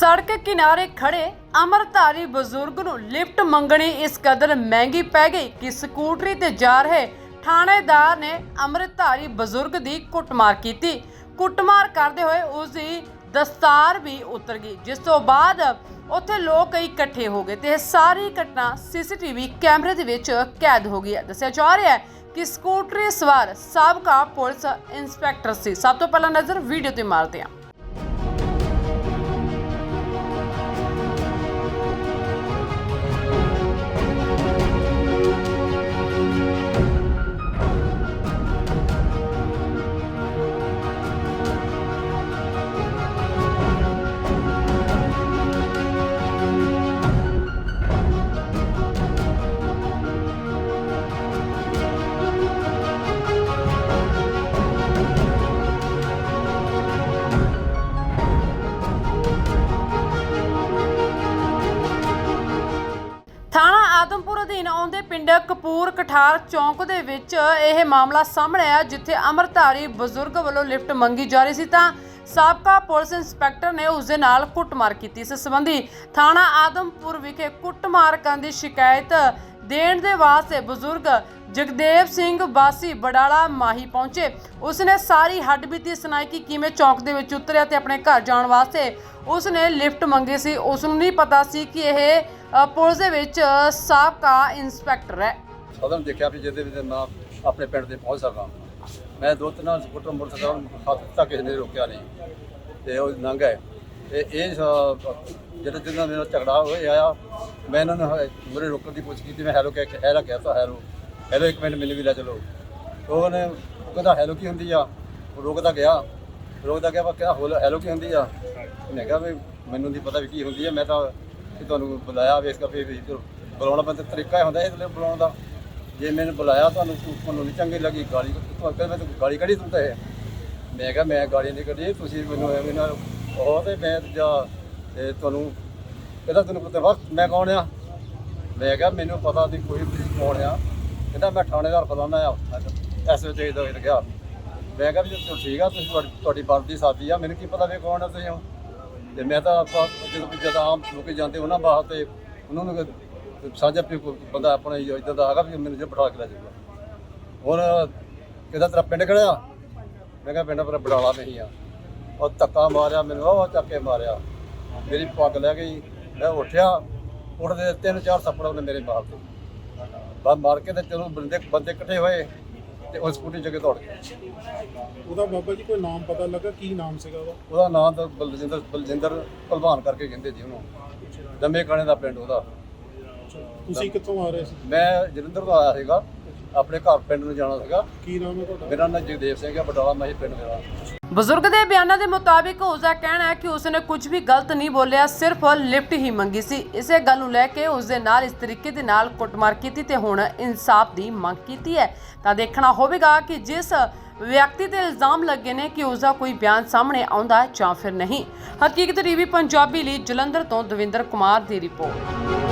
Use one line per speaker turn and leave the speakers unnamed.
ਸੜਕ ਕਿਨਾਰੇ ਖੜੇ ਅਮਰਧਾਰੀ ਬਜ਼ੁਰਗ ਨੂੰ ਲਿਫਟ ਮੰਗਣੀ ਇਸ ਕਦਰ ਮਹਿੰਗੀ ਪੈ ਗਈ ਕਿ ਸਕੂਟਰੀ ਤੇ ਜਾ ਰਹੇ ਥਾਣੇਦਾਰ ਨੇ ਅਮਰਧਾਰੀ ਬਜ਼ੁਰਗ ਦੀ ਕੁੱਟਮਾਰ ਕੀਤੀ। ਕੁੱਟਮਾਰ ਕਰਦੇ ਹੋਏ ਉਸ ਦੀ ਦਸਤਾਰ ਵੀ ਉਤਰ ਗਈ, ਜਿਸ ਤੋਂ ਬਾਅਦ ਉੱਥੇ ਲੋਕ ਇਕੱਠੇ ਹੋ ਗਏ ਤੇ ਇਹ ਸਾਰੀ ਘਟਨਾ ਸੀਸੀਟੀਵੀ ਕੈਮਰੇ ਦੇ ਵਿੱਚ ਕੈਦ ਹੋ ਗਈ ਹੈ। ਦੱਸਿਆ ਜਾ ਰਿਹਾ ਹੈ ਕਿ ਸਕੂਟਰੀ ਸਵਾਰ ਸਾਬਕਾ ਪੁਲਿਸ ਇੰਸਪੈਕਟਰ ਸੀ। ਸਭ ਤੋਂ ਪਹਿਲਾਂ ਨਜ਼ਰ ਵੀਡੀਓ ਤੇ ਮਾਰਦੇ ਹਾਂ। ਅਧੀਨ ਆਉਂਦੇ ਪਿੰਡ ਕਪੂਰ ਕਠਾਰ ਚੌਂਕ ਦੇ ਵਿੱਚ ਇਹ ਮਾਮਲਾ ਸਾਹਮਣੇ ਆਇਆ, ਜਿੱਥੇ ਅਮਰਧਾਰੀ ਬਜ਼ੁਰਗ ਵੱਲੋਂ ਲਿਫਟ ਮੰਗੀ ਜਾ ਰਹੀ ਸੀ ਤਾਂ ਸਾਬਕਾ ਪੁਲਿਸ ਇੰਸਪੈਕਟਰ ਨੇ ਉਸ ਦੇ ਨਾਲ ਕੁੱਟਮਾਰ ਕੀਤੀ ਇਸ ਸੰਬੰਧੀ ਥਾਣਾ ਆਦਮਪੁਰ ਵਿਖੇ ਕੁੱਟਮਾਰ ਕਰਨ ਦੀ ਸ਼ਿਕਾਇਤ ਦੇਣ ਦੇ ਵਾਸਤੇ ਬਜ਼ੁਰਗ ਜਗਦੇਵ ਸਿੰਘ ਬਾਸੀ ਬਡਾਲਾ ਮਾਹੀ ਪਹੁੰਚੇ। ਉਸਨੇ ਸਾਰੀ ਹੱਡਬੀਤੀ ਸੁਣਾਈ ਕਿ ਕਿਵੇਂ ਚੌਂਕ ਦੇ ਵਿੱਚ ਉਤਰਿਆ ਤੇ ਆਪਣੇ ਘਰ ਜਾਣ ਵਾਸਤੇ ਉਸਨੇ ਲਿਫਟ ਮੰਗੀ ਸੀ। ਉਸ ਨੂੰ ਨਹੀਂ ਪਤਾ ਸੀ ਕਿ ਇਹ ਪੁਲਿਸ ਦੇ ਵਿੱਚ ਸਾਬਕਾ ਇੰਸਪੈਕਟਰ ਹੈ।
ਸਾਧਨ ਦੇਖਿਆ ਵੀ ਜਿਹਦੇ ਵਿੱਚ ਮੈਂ ਆਪਣੇ ਪਿੰਡ ਤੇ ਪਹੁੰਚ ਸਕਾਂ ਮੈਂ ਦੋ ਤਿੰਨ ਸਕੂਟਰ ਮੋਟਰਸਾਈਕਲ ਹੱਥ ਤੱਕ ਕਿਸੇ ਨੇ ਰੋਕਿਆ ਨਹੀਂ। ਤੇ ਉਹ ਲੰਘ ਗਏ। ਤੇ ਇਹ ਸ- ਜਦੋਂ ਮੇਰਾ ਝਗੜਾ ਹੋਇਆ ਆ ਮੈਂ ਇਹਨਾਂ ਨੂੰ ਮੇਰੇ ਰੋਕਣ ਦੀ ਕੋਸ਼ਿਸ਼ ਕੀਤੀ। ਮੈਂ ਹੈਲੋ ਕਹਿ ਕੇ ਹੈਲੋ ਕਹਿਤਾ, ਹੈਲੋ। ਹੈਲੋ ਇੱਕ ਮਿੰਟ ਮੈਨੂੰ ਵੀ ਲੈ ਚਲੋ। ਉਹਨੇ ਉਹ ਕਹਿੰਦਾ ਹੈਲੋ ਕੀ ਹੁੰਦੀ ਆ? ਉਹ ਰੋਕਦਾ ਗਿਆ। ਰੋਕਦਾ ਗਿਆ, ਮੈਂ ਕਿਹਾ ਹੋਲ ਹੈਲੋ ਕੀ ਹੁੰਦੀ ਆ? ਮੈਂ ਕਿਹਾ, ਵੀ ਮੈਨੂੰ ਨਹੀਂ ਪਤਾ ਵੀ ਕੀ ਹੁੰਦੀ ਆ। ਮੈਂ ਤਾਂ ਕਿ ਤੁਹਾਨੂੰ ਬੁਲਾਇਆ ਵੀ ਇਸ ਕਰਕੇ ਵੀ ਬੁਲਾਉਣਾ ਬੰਦੇ ਤਰੀਕਾ ਹੀ ਹੁੰਦਾ ਇਸ ਲਈ ਬੁਲਾਉਣ ਦਾ। ਜੇ ਮੈਨੂੰ ਬੁਲਾਇਆ ਤੁਹਾਨੂੰ ਤੁਹਾਨੂੰ ਨਹੀਂ ਚੰਗੀ ਲੱਗੀ, ਗਾਲੀ ਤੁਹਾਨੂੰ ਕਹਿੰਦਾ ਮੈਂ ਗਾਲੀ ਕੱਢੀ ਤੂੰ ਤਾਂ ਇਹ। ਮੈਂ ਕਿਹਾ, ਮੈਂ ਗਾਲੀ ਨਹੀਂ ਕੱਢੀ, ਤੁਸੀਂ ਮੈਨੂੰ ਐਵੇਂ ਨਾਲ ਉਹ ਤੇ ਮੈਂ ਜਾ ਤੇ ਤੁਹਾਨੂੰ ਕਹਿੰਦਾ ਤੁਹਾਨੂੰ ਪਤਾ ਵਕਤ ਮੈਂ ਕੌਣ ਆ? ਮੈਂ ਕਿਹਾ, ਮੈਨੂੰ ਪਤਾ ਨਹੀਂ ਕੋਈ ਕੌਣ ਆ। ਕਹਿੰਦਾ ਮੈਂ ਥਾਣੇਦਾਰ ਫਲਾਣਾ ਆ ਐਸ ਵਿੱਚ ਇਹ ਦੋ ਗਿਆ ਮੈਂ ਕਿਹਾ ਵੀ ਚਲੋ ਠੀਕ ਆ, ਤੁਸੀਂ ਤੁਹਾਡੀ- ਤੁਹਾਡੀ ਵਰਦੀ ਸਾਦੀ ਆ, ਮੈਨੂੰ ਕੀ ਪਤਾ ਵੀ ਕੌਣ ਆ ਤੁਸੀਂ ਹੋ ਤੇ ਮੈਂ ਤਾਂ ਆਪਾਂ ਜਦੋਂ ਵੀ ਜਦ ਆਮ ਲੋਕ ਜਾਂਦੇ ਉਹਨਾਂ ਬਾਹਰ ਤੇ ਉਹਨਾਂ ਨੂੰ ਕਿ ਸਾਂਝਾ ਵੀ ਕੋਈ ਬੰਦਾ ਆਪਣਾ ਇਦਾਂ ਦਾ ਹੈਗਾ ਵੀ ਮੈਨੂੰ ਜੇ ਬਿਠਾ ਕੇ ਲੈ ਜਾਊਗਾ। ਹੁਣ ਕਿਹਦਾ ਤੇਰਾ ਪਿੰਡ ਕਿਹੜਾ ਮੈਂ ਕਿਹਾ ਪਿੰਡ ਪਰ ਬਡਾਲਾ ਮੇਰੀ ਆ। ਉਹ ਧੱਕਾ ਮਾਰਿਆ ਮੈਨੂੰ, ਉਹ ਚੱਕ ਕੇ ਮਾਰਿਆ। ਮੇਰੀ ਪੱਗ ਲੈ ਗਈ, ਮੈਂ ਉੱਠਿਆ, ਉੱਠਦੇ ਤਿੰਨ ਚਾਰ ਥੱਪੜ ਉਹਨੇ ਮੇਰੇ ਮਾਰ ਦਿੱਤੇ ਬਸ ਮਾਰ ਕੇ ਤੇ ਚਲੋ ਬੰਦੇ ਬੰਦੇ ਇਕੱਠੇ ਹੋਏ ਤੇ ਉਹ ਸਕੂਟੀ ਜਗੇ ਦੌੜ ਗਏ।
ਉਹਦਾ ਬਾਬਾ ਜੀ ਕੋਈ ਨਾਮ ਪਤਾ ਲੱਗਾ? ਕੀ ਨਾਮ ਸੀਗਾ ਉਹਦਾ?
ਉਹਦਾ ਨਾਮ ਤਾਂ ਬਲਜਿੰਦਰ ਬਲਜਿੰਦਰ ਭਲਵਾਨ ਕਰਕੇ ਕਹਿੰਦੇ ਜੀ ਉਹਨੂੰ। ਜੰਮੇ ਕਾਣੇ ਦਾ ਪਿੰਡ ਉਹਦਾ।
ਤੁਸੀਂ ਕਿੱਥੋਂ ਆ ਰਹੇ ਸੀ?
ਮੈਂ ਜਲੰਧਰ ਤੋਂ ਆਇਆ ਸੀਗਾ। ਆਪਣੇ ਘਰ ਪਿੰਡ ਨੂੰ ਜਾਣਾ ਸੀਗਾ।
ਕੀ ਨਾਮ ਹੈ ਤੁਹਾਡਾ?
ਮੇਰਾ ਨਾਮ ਜਗਦੇਵ ਸਿੰਘ ਹੈ ਬਟਾਲਾ ਮਾਹੀ ਪਿੰਡ ਮੇਰਾ।
ਬਜ਼ੁਰਗ ਦੇ ਬਿਆਨਾਂ ਦੇ ਮੁਤਾਬਿਕ ਉਸ ਦਾ ਕਹਿਣਾ ਹੈ ਕਿ ਉਸਨੇ ਕੁਝ ਵੀ ਗਲਤ ਨਹੀਂ ਬੋਲਿਆ, ਸਿਰਫ ਲਿਫਟ ਹੀ ਮੰਗੀ ਸੀ। ਇਸੇ ਗੱਲ ਨੂੰ ਲੈ ਕੇ ਉਸ ਦੇ ਨਾਲ ਇਸ ਤਰੀਕੇ ਦੇ ਨਾਲ ਕੁੱਟਮਾਰ ਕੀਤੀ ਤੇ ਹੁਣ ਇਨਸਾਫ ਦੀ ਮੰਗ ਕੀਤੀ ਹੈ। ਤਾਂ ਦੇਖਣਾ ਹੋਵੇਗਾ ਕਿ ਜਿਸ ਵਿਅਕਤੀ ਤੇ ਇਲਜ਼ਾਮ ਲੱਗੇ ਨੇ ਕਿ ਉਸ ਦਾ ਕੋਈ ਬਿਆਨ ਸਾਹਮਣੇ ਆਉਂਦਾ ਜਾਂ ਫਿਰ ਨਹੀਂ। ਹਕੀਕਤ ਟੀਵੀ ਪੰਜਾਬੀ ਲਈ ਜਲੰਧਰ ਤੋਂ ਦਵਿੰਦਰ ਕੁਮਾਰ ਦੀ ਰਿਪੋਰਟ।